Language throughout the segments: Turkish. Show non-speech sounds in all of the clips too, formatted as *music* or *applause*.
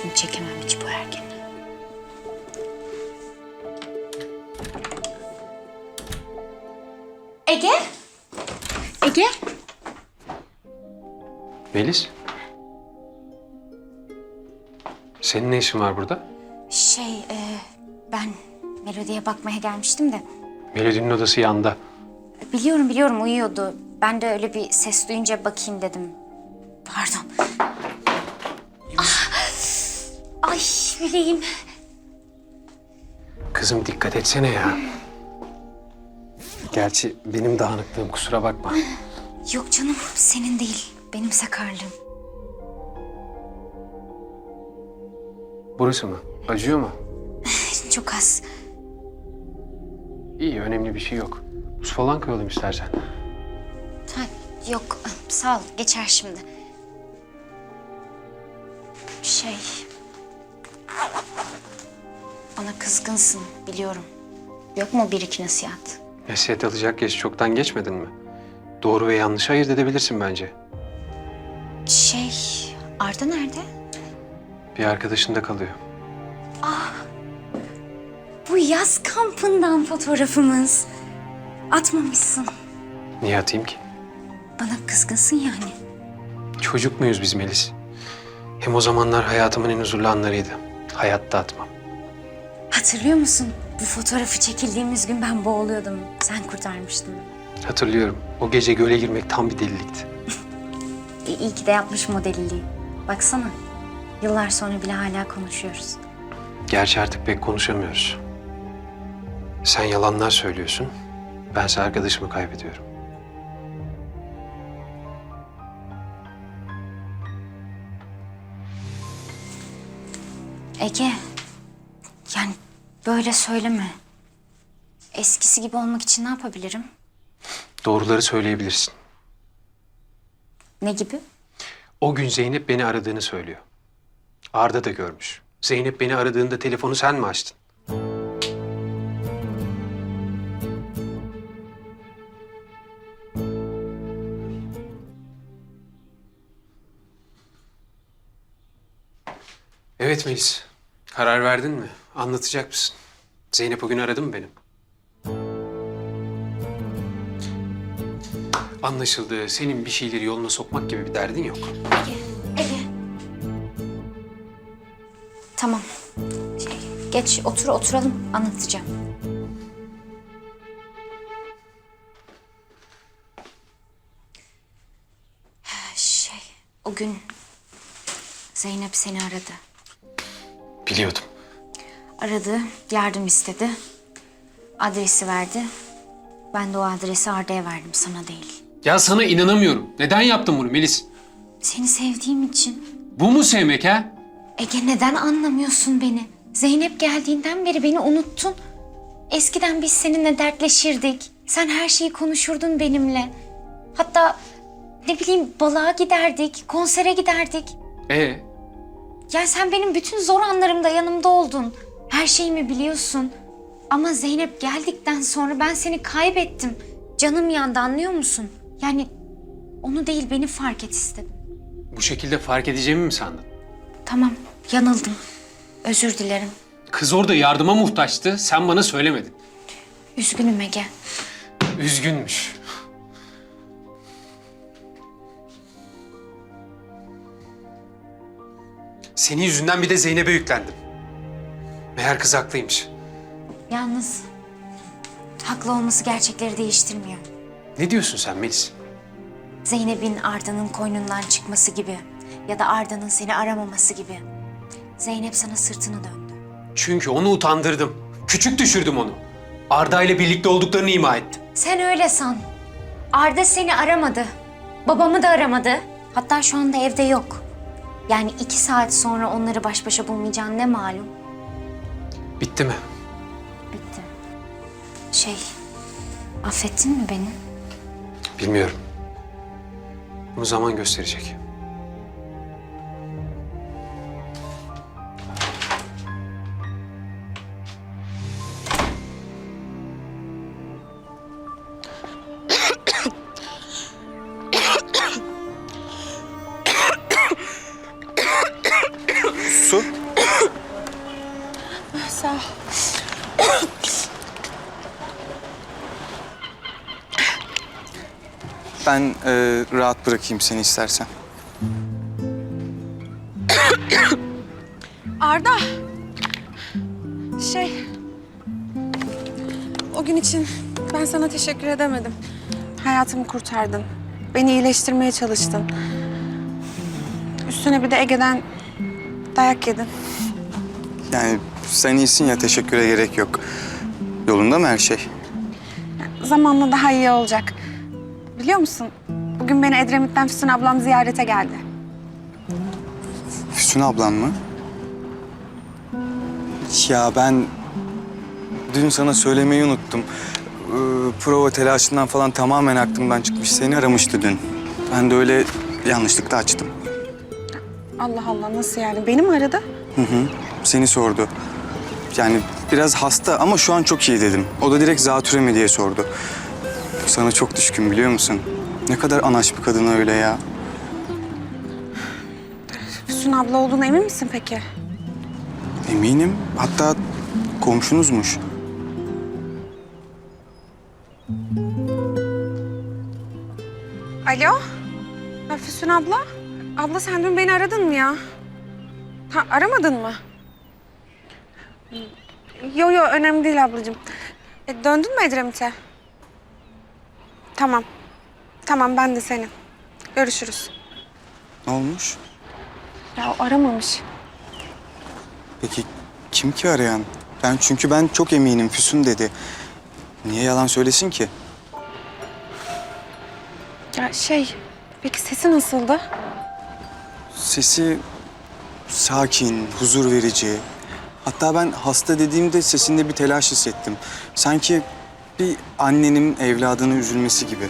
Şimdi çekemem hiç bu erkeni. Ege? Ege? Melis. Senin ne işin var burada? Şey, e, ben Melodi'ye bakmaya gelmiştim de. Melody'nin odası yanda. Biliyorum biliyorum uyuyordu. Ben de öyle bir ses duyunca bakayım dedim. Pardon. Ay bileğim. Kızım dikkat etsene ya. Gerçi benim dağınıklığım kusura bakma. Yok canım senin değil. Benim sakarlığım. Burası mı? Acıyor mu? *sighs* Çok az. İyi önemli bir şey yok. Buz falan koyalım istersen. Ha, yok sağ ol geçer şimdi. Şey... Bana kızgınsın biliyorum. Yok mu bir iki nasihat? Nasihat alacak yaş çoktan geçmedin mi? Doğru ve yanlışı ayırt edebilirsin bence. Şey... Arda nerede? Bir arkadaşında kalıyor. Bu yaz kampından fotoğrafımız. Atmamışsın. Niye atayım ki? Bana kızgınsın yani. Çocuk muyuz biz Melis? Hem o zamanlar hayatımın en huzurlu anlarıydı. Hayatta atmam. Hatırlıyor musun? Bu fotoğrafı çekildiğimiz gün ben boğuluyordum. Sen kurtarmıştın. Hatırlıyorum. O gece göle girmek tam bir delilikti. *laughs* E, iyi ki de yapmış modeliliği. Baksana. Yıllar sonra bile hala konuşuyoruz. Gerçi artık pek konuşamıyoruz. Sen yalanlar söylüyorsun. Bense arkadaşımı kaybediyorum. Ege. Yani böyle söyleme. Eskisi gibi olmak için ne yapabilirim? Doğruları söyleyebilirsin. Ne gibi? O gün Zeynep beni aradığını söylüyor. Arda da görmüş. Zeynep beni aradığında telefonu sen mi açtın? Evet Melis. Karar verdin mi? Anlatacak mısın? Zeynep o gün aradı mı benim? Anlaşıldı. Senin bir şeyleri yoluna sokmak gibi bir derdin yok. Ege. Ege. Tamam. Şey, geç otur oturalım anlatacağım. Şey, o gün Zeynep seni aradı. Biliyordum. Aradı, yardım istedi. Adresi verdi. Ben de o adresi Arda'ya verdim, sana değil. Ya sana inanamıyorum. Neden yaptın bunu Melis? Seni sevdiğim için. Bu mu sevmek ha? Ege neden anlamıyorsun beni? Zeynep geldiğinden beri beni unuttun. Eskiden biz seninle dertleşirdik. Sen her şeyi konuşurdun benimle. Hatta ne bileyim balığa giderdik, konsere giderdik. Ee, Yani sen benim bütün zor anlarımda yanımda oldun. Her şeyimi biliyorsun. Ama Zeynep geldikten sonra ben seni kaybettim. Canım yandı anlıyor musun? Yani onu değil beni fark et istedim. bu şekilde fark edeceğimi mi sandın? Tamam yanıldım. Özür dilerim. Kız orada yardıma muhtaçtı. Sen bana söylemedin. Üzgünüm Ege. Üzgünmüş. Senin yüzünden bir de Zeynep'e yüklendim. Meğer kız haklıymış. Yalnız haklı olması gerçekleri değiştirmiyor. Ne diyorsun sen Melis? Zeynep'in Arda'nın koynundan çıkması gibi ya da Arda'nın seni aramaması gibi. Zeynep sana sırtını döndü. Çünkü onu utandırdım. Küçük düşürdüm onu. Arda ile birlikte olduklarını ima ettim. Sen öyle san. Arda seni aramadı. Babamı da aramadı. Hatta şu anda evde yok. Yani iki saat sonra onları baş başa bulmayacağın ne malum. Bitti mi? Bitti. Şey, affettin mi beni? Bilmiyorum. Bunu zaman gösterecek. Ben e, rahat bırakayım seni istersen. *coughs* Arda. Şey... O gün için ben sana teşekkür edemedim. Hayatımı kurtardın. Beni iyileştirmeye çalıştın. Üstüne bir de Ege'den dayak yedin. Yani sen iyisin ya teşekküre gerek yok. Yolunda mı her şey? Zamanla daha iyi olacak. Biliyor musun? Bugün beni Edremit'ten Füsun ablam ziyarete geldi. Füsun ablan mı? Ya ben dün sana söylemeyi unuttum. Ee, prova telaşından falan tamamen aklımdan çıkmış. Seni aramıştı dün. Ben de öyle yanlışlıkla açtım. Allah Allah nasıl yani? Beni mi aradı? Hı hı. Seni sordu. Yani biraz hasta ama şu an çok iyi dedim. O da direkt zatüre mi diye sordu. Sana çok düşkün biliyor musun? Ne kadar anaç bir kadın öyle ya. Füsun abla olduğuna emin misin peki? Eminim. Hatta komşunuzmuş. Alo? Ha, Füsun abla? Abla sen dün beni aradın mı ya? Ha, aramadın mı? Yo yo önemli değil ablacığım. E, döndün mü Edremit'e? Tamam. Tamam ben de senin. Görüşürüz. Ne olmuş? Ya o aramamış. Peki kim ki arayan? Ben çünkü ben çok eminim Füsun dedi. Niye yalan söylesin ki? Ya şey, peki sesi nasıldı? Sesi sakin, huzur verici. Hatta ben hasta dediğimde sesinde bir telaş hissettim. Sanki bir annenin evladının üzülmesi gibi.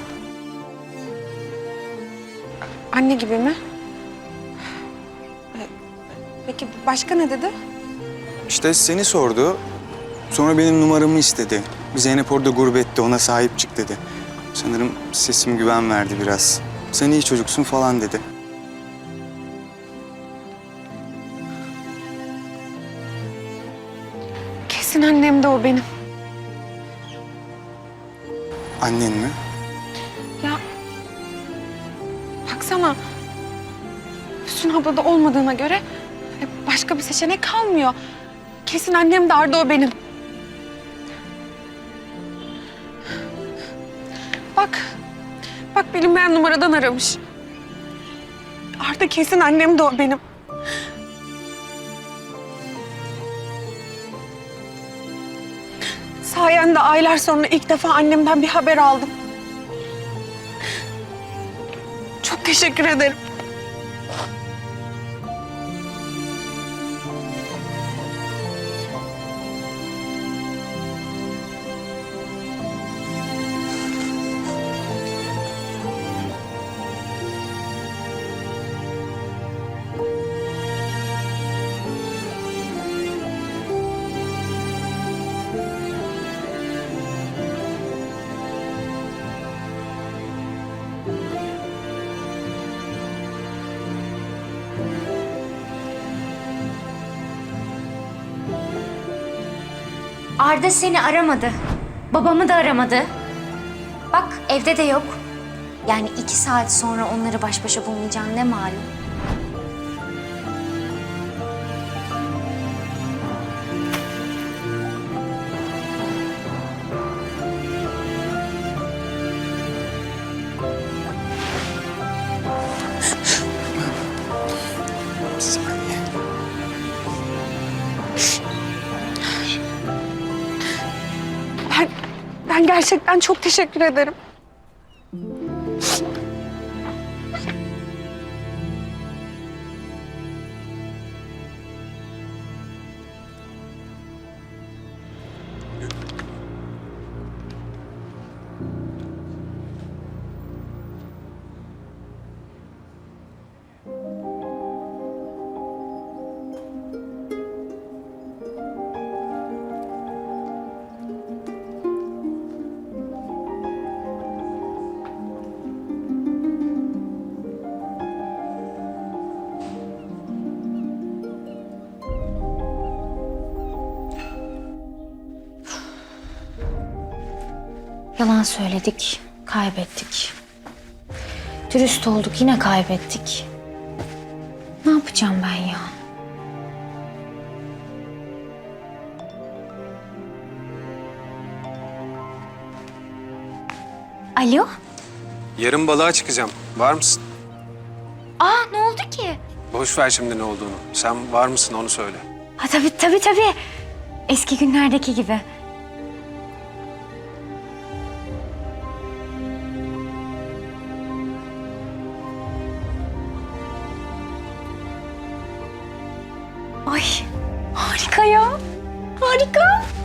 Anne gibi mi? E, Peki başka ne dedi? İşte seni sordu. Sonra benim numaramı istedi. Zeynep orada gurbette ona sahip çık dedi. Sanırım sesim güven verdi biraz. Sen iyi çocuksun falan dedi. Kesin annem de o benim. Annen mi? Ya baksana. Füsun abla da olmadığına göre e, başka bir seçenek kalmıyor. Kesin annem de Arda o benim. Bak. Bak bilinmeyen numaradan aramış. Arda kesin annem de o benim. Sayende aylar sonra ilk defa annemden bir haber aldım. Çok teşekkür ederim. Arda seni aramadı. Babamı da aramadı. Bak evde de yok. Yani iki saat sonra onları baş başa bulmayacağın ne malum. Gerçekten çok teşekkür ederim. Yalan söyledik, kaybettik. Dürüst olduk yine kaybettik. Ne yapacağım ben ya? Alo? Yarın balığa çıkacağım. Var mısın? Aa ne oldu ki? Boş ver şimdi ne olduğunu. Sen var mısın onu söyle. Ha tabii tabii tabii. Eski günlerdeki gibi. Harika.